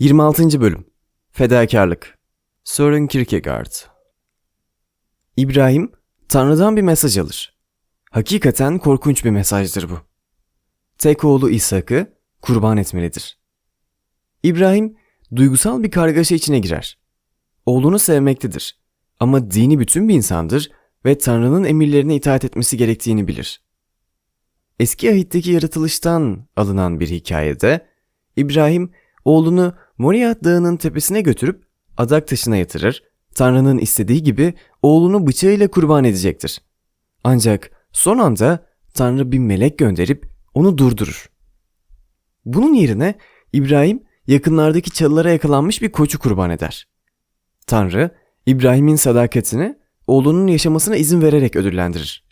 26. Bölüm Fedakarlık Søren Kierkegaard İbrahim, Tanrı'dan bir mesaj alır. Hakikaten korkunç bir mesajdır bu. Tek oğlu İshak'ı kurban etmelidir. İbrahim, duygusal bir kargaşa içine girer. Oğlunu sevmektedir. Ama dini bütün bir insandır ve Tanrı'nın emirlerine itaat etmesi gerektiğini bilir. Eski ahitteki yaratılıştan alınan bir hikayede, İbrahim, oğlunu Moriah Dağı'nın tepesine götürüp adak taşına yatırır, Tanrı'nın istediği gibi oğlunu bıçağıyla kurban edecektir. Ancak son anda Tanrı bir melek gönderip onu durdurur. Bunun yerine İbrahim yakınlardaki çalılara yakalanmış bir koçu kurban eder. Tanrı İbrahim'in sadakatini oğlunun yaşamasına izin vererek ödüllendirir.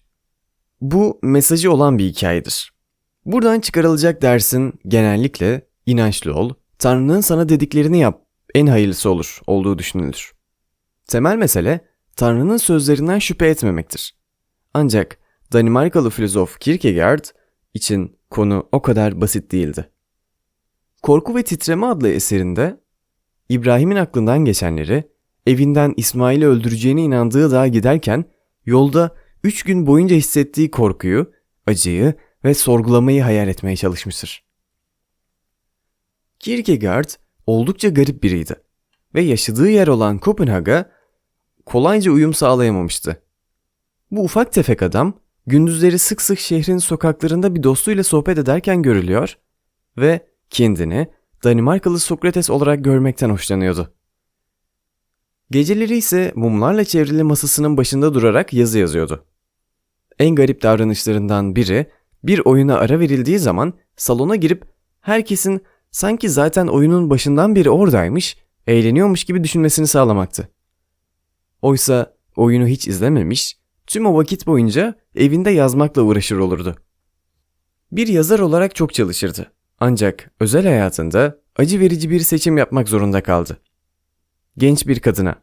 Bu mesajı olan bir hikayedir. Buradan çıkarılacak dersin genellikle inançlı ol, Tanrı'nın sana dediklerini yap, en hayırlısı olur olduğu düşünülür. Temel mesele Tanrı'nın sözlerinden şüphe etmemektir. Ancak Danimarkalı filozof Kierkegaard için konu o kadar basit değildi. Korku ve Titreme adlı eserinde İbrahim'in aklından geçenleri evinden İsmail'i öldüreceğine inandığı dağa giderken yolda üç gün boyunca hissettiği korkuyu, acıyı ve sorgulamayı hayal etmeye çalışmıştır. Kierkegaard oldukça garip biriydi ve yaşadığı yer olan Kopenhag'a kolayca uyum sağlayamamıştı. Bu ufak tefek adam gündüzleri sık sık şehrin sokaklarında bir dostuyla sohbet ederken görülüyor ve kendini Danimarkalı Sokrates olarak görmekten hoşlanıyordu. Geceleri ise mumlarla çevrili masasının başında durarak yazı yazıyordu. En garip davranışlarından biri bir oyuna ara verildiği zaman salona girip herkesin sanki zaten oyunun başından beri oradaymış, eğleniyormuş gibi düşünmesini sağlamaktı. Oysa oyunu hiç izlememiş, tüm o vakit boyunca evinde yazmakla uğraşır olurdu. Bir yazar olarak çok çalışırdı. Ancak özel hayatında acı verici bir seçim yapmak zorunda kaldı. Genç bir kadına.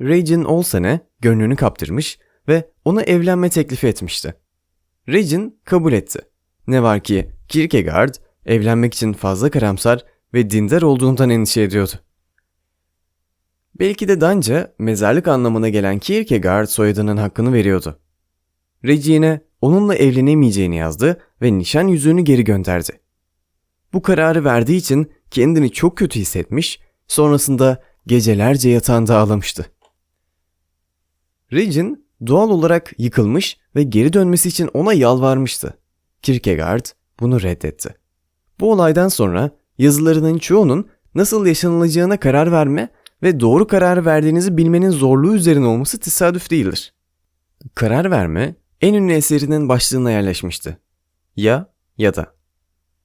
Regin Olsen'e gönlünü kaptırmış ve ona evlenme teklifi etmişti. Regin kabul etti. Ne var ki Kierkegaard evlenmek için fazla karamsar ve dindar olduğundan endişe ediyordu. Belki de Danca mezarlık anlamına gelen Kierkegaard soyadının hakkını veriyordu. Regine onunla evlenemeyeceğini yazdı ve nişan yüzüğünü geri gönderdi. Bu kararı verdiği için kendini çok kötü hissetmiş, sonrasında gecelerce yatağında ağlamıştı. Regin doğal olarak yıkılmış ve geri dönmesi için ona yalvarmıştı. Kierkegaard bunu reddetti. Bu olaydan sonra yazılarının çoğunun nasıl yaşanılacağına karar verme ve doğru karar verdiğinizi bilmenin zorluğu üzerine olması tesadüf değildir. Karar verme en ünlü eserinin başlığına yerleşmişti. Ya ya da.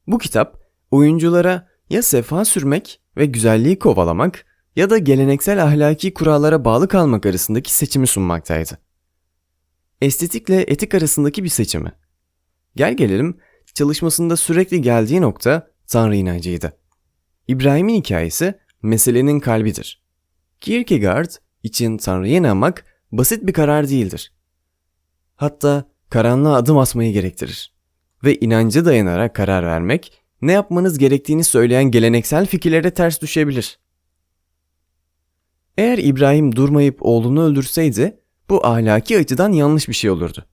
Bu kitap oyunculara ya sefa sürmek ve güzelliği kovalamak ya da geleneksel ahlaki kurallara bağlı kalmak arasındaki seçimi sunmaktaydı. Estetikle etik arasındaki bir seçimi. Gel gelelim çalışmasında sürekli geldiği nokta Tanrı inancıydı. İbrahim'in hikayesi meselenin kalbidir. Kierkegaard için Tanrı'ya inanmak basit bir karar değildir. Hatta karanlığa adım atmayı gerektirir. Ve inanca dayanarak karar vermek, ne yapmanız gerektiğini söyleyen geleneksel fikirlere ters düşebilir. Eğer İbrahim durmayıp oğlunu öldürseydi, bu ahlaki açıdan yanlış bir şey olurdu.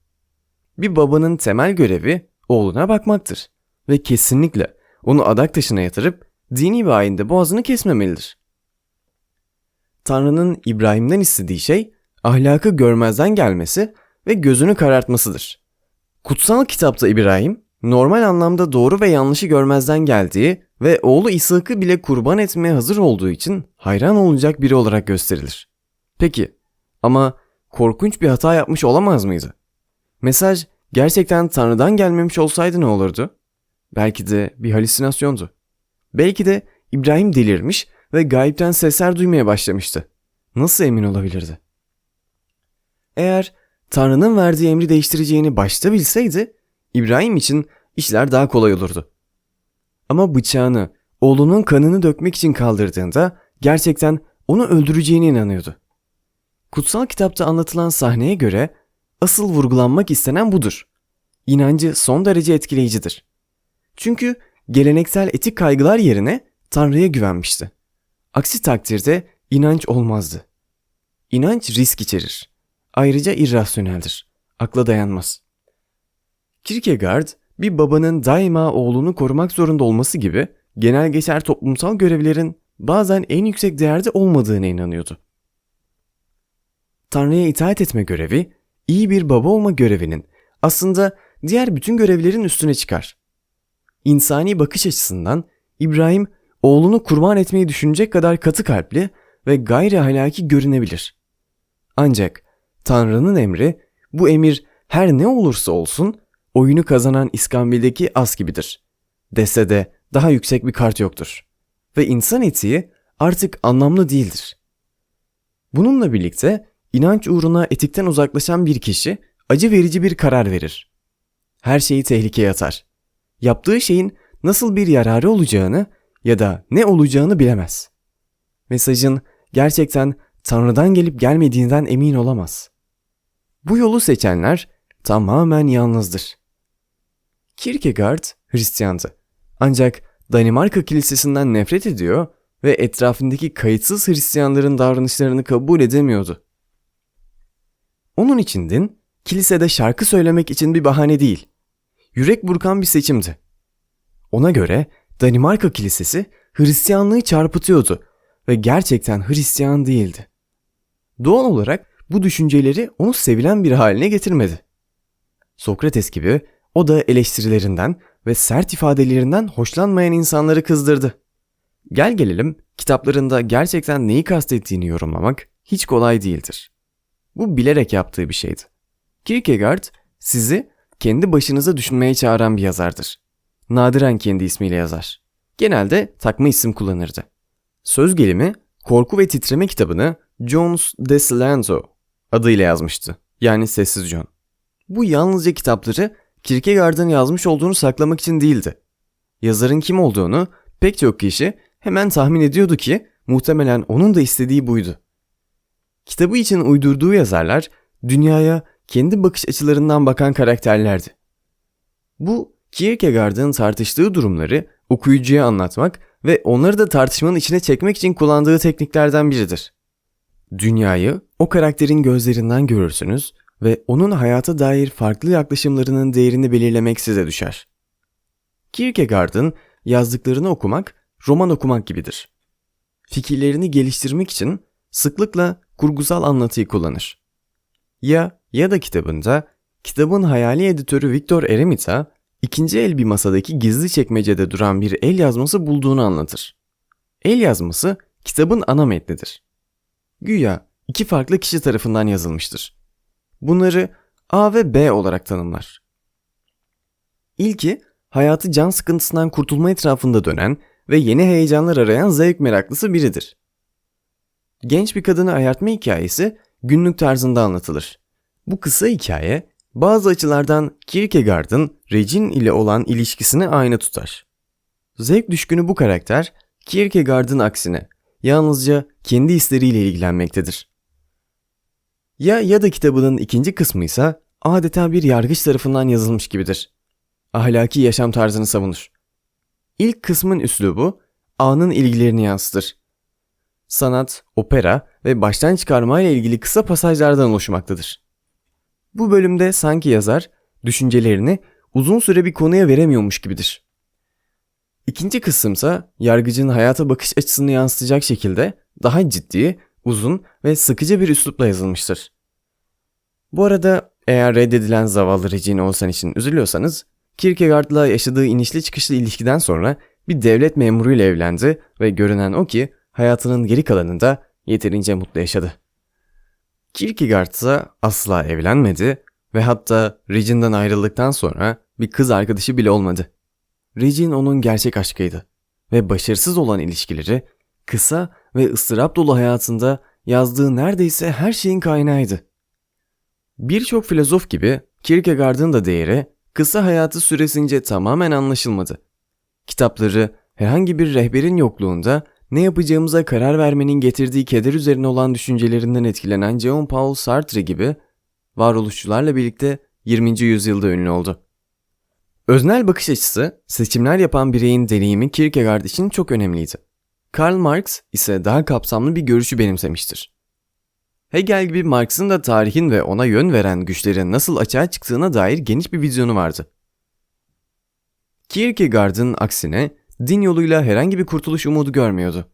Bir babanın temel görevi oğluna bakmaktır ve kesinlikle onu adak taşına yatırıp dini bir ayinde boğazını kesmemelidir. Tanrı'nın İbrahim'den istediği şey ahlakı görmezden gelmesi ve gözünü karartmasıdır. Kutsal kitapta İbrahim normal anlamda doğru ve yanlışı görmezden geldiği ve oğlu İshak'ı bile kurban etmeye hazır olduğu için hayran olacak biri olarak gösterilir. Peki ama korkunç bir hata yapmış olamaz mıydı? Mesaj gerçekten Tanrı'dan gelmemiş olsaydı ne olurdu? Belki de bir halüsinasyondu. Belki de İbrahim delirmiş ve gayipten sesler duymaya başlamıştı. Nasıl emin olabilirdi? Eğer Tanrı'nın verdiği emri değiştireceğini başta bilseydi, İbrahim için işler daha kolay olurdu. Ama bıçağını oğlunun kanını dökmek için kaldırdığında gerçekten onu öldüreceğine inanıyordu. Kutsal kitapta anlatılan sahneye göre asıl vurgulanmak istenen budur. İnancı son derece etkileyicidir. Çünkü geleneksel etik kaygılar yerine Tanrı'ya güvenmişti. Aksi takdirde inanç olmazdı. İnanç risk içerir. Ayrıca irrasyoneldir. Akla dayanmaz. Kierkegaard, bir babanın daima oğlunu korumak zorunda olması gibi genel geçer toplumsal görevlerin bazen en yüksek değerde olmadığına inanıyordu. Tanrı'ya itaat etme görevi, iyi bir baba olma görevinin aslında diğer bütün görevlerin üstüne çıkar. İnsani bakış açısından İbrahim oğlunu kurban etmeyi düşünecek kadar katı kalpli ve gayri ahlaki görünebilir. Ancak Tanrı'nın emri bu emir her ne olursa olsun oyunu kazanan İskambil'deki as gibidir. Dese de daha yüksek bir kart yoktur. Ve insan etiği artık anlamlı değildir. Bununla birlikte inanç uğruna etikten uzaklaşan bir kişi acı verici bir karar verir. Her şeyi tehlikeye atar. Yaptığı şeyin nasıl bir yararı olacağını ya da ne olacağını bilemez. Mesajın gerçekten Tanrı'dan gelip gelmediğinden emin olamaz. Bu yolu seçenler tamamen yalnızdır. Kierkegaard Hristiyandı. Ancak Danimarka Kilisesi'nden nefret ediyor ve etrafındaki kayıtsız Hristiyanların davranışlarını kabul edemiyordu. Onun için din, kilisede şarkı söylemek için bir bahane değil, yürek burkan bir seçimdi. Ona göre Danimarka Kilisesi Hristiyanlığı çarpıtıyordu ve gerçekten Hristiyan değildi. Doğal olarak bu düşünceleri onu sevilen bir haline getirmedi. Sokrates gibi o da eleştirilerinden ve sert ifadelerinden hoşlanmayan insanları kızdırdı. Gel gelelim kitaplarında gerçekten neyi kastettiğini yorumlamak hiç kolay değildir. Bu bilerek yaptığı bir şeydi. Kierkegaard sizi kendi başınıza düşünmeye çağıran bir yazardır. Nadiren kendi ismiyle yazar. Genelde takma isim kullanırdı. Söz gelimi Korku ve Titreme kitabını Jones de Silenzo adıyla yazmıştı. Yani Sessiz John. Bu yalnızca kitapları Kierkegaard'ın yazmış olduğunu saklamak için değildi. Yazarın kim olduğunu pek çok kişi hemen tahmin ediyordu ki muhtemelen onun da istediği buydu. Kitabı için uydurduğu yazarlar dünyaya kendi bakış açılarından bakan karakterlerdi. Bu Kierkegaard'ın tartıştığı durumları okuyucuya anlatmak ve onları da tartışmanın içine çekmek için kullandığı tekniklerden biridir. Dünyayı o karakterin gözlerinden görürsünüz ve onun hayata dair farklı yaklaşımlarının değerini belirlemek size düşer. Kierkegaard'ın yazdıklarını okumak roman okumak gibidir. Fikirlerini geliştirmek için sıklıkla kurgusal anlatıyı kullanır. Ya ya da kitabında kitabın hayali editörü Victor Eremita ikinci el bir masadaki gizli çekmecede duran bir el yazması bulduğunu anlatır. El yazması kitabın ana metnidir. Güya iki farklı kişi tarafından yazılmıştır. Bunları A ve B olarak tanımlar. İlki hayatı can sıkıntısından kurtulma etrafında dönen ve yeni heyecanlar arayan zevk meraklısı biridir. Genç bir kadını ayartma hikayesi günlük tarzında anlatılır. Bu kısa hikaye bazı açılardan Kierkegaard'ın Regine ile olan ilişkisini aynı tutar. Zevk düşkünü bu karakter Kierkegaard'ın aksine yalnızca kendi hisleriyle ilgilenmektedir. Ya ya da kitabının ikinci kısmı ise adeta bir yargıç tarafından yazılmış gibidir. Ahlaki yaşam tarzını savunur. İlk kısmın üslubu anın ilgilerini yansıtır. Sanat, opera ve baştan çıkarma ile ilgili kısa pasajlardan oluşmaktadır. Bu bölümde sanki yazar düşüncelerini uzun süre bir konuya veremiyormuş gibidir. İkinci kısımsa yargıcın hayata bakış açısını yansıtacak şekilde daha ciddi, uzun ve sıkıcı bir üslupla yazılmıştır. Bu arada eğer reddedilen zavallı Regine Olsen için üzülüyorsanız, Kierkegaard'la yaşadığı inişli çıkışlı ilişkiden sonra bir devlet memuruyla evlendi ve görünen o ki hayatının geri kalanında yeterince mutlu yaşadı. Kierkegaard ise asla evlenmedi ve hatta Regine'den ayrıldıktan sonra bir kız arkadaşı bile olmadı. Regine onun gerçek aşkıydı ve başarısız olan ilişkileri kısa ve ıstırap dolu hayatında yazdığı neredeyse her şeyin kaynağıydı. Birçok filozof gibi Kierkegaard'ın da değeri kısa hayatı süresince tamamen anlaşılmadı. Kitapları herhangi bir rehberin yokluğunda ne yapacağımıza karar vermenin getirdiği keder üzerine olan düşüncelerinden etkilenen Jean-Paul Sartre gibi varoluşçularla birlikte 20. yüzyılda ünlü oldu. Öznel bakış açısı seçimler yapan bireyin deneyimi Kierkegaard için çok önemliydi. Karl Marx ise daha kapsamlı bir görüşü benimsemiştir. Hegel gibi Marx'ın da tarihin ve ona yön veren güçlerin nasıl açığa çıktığına dair geniş bir vizyonu vardı. Kierkegaard'ın aksine din yoluyla herhangi bir kurtuluş umudu görmüyordu.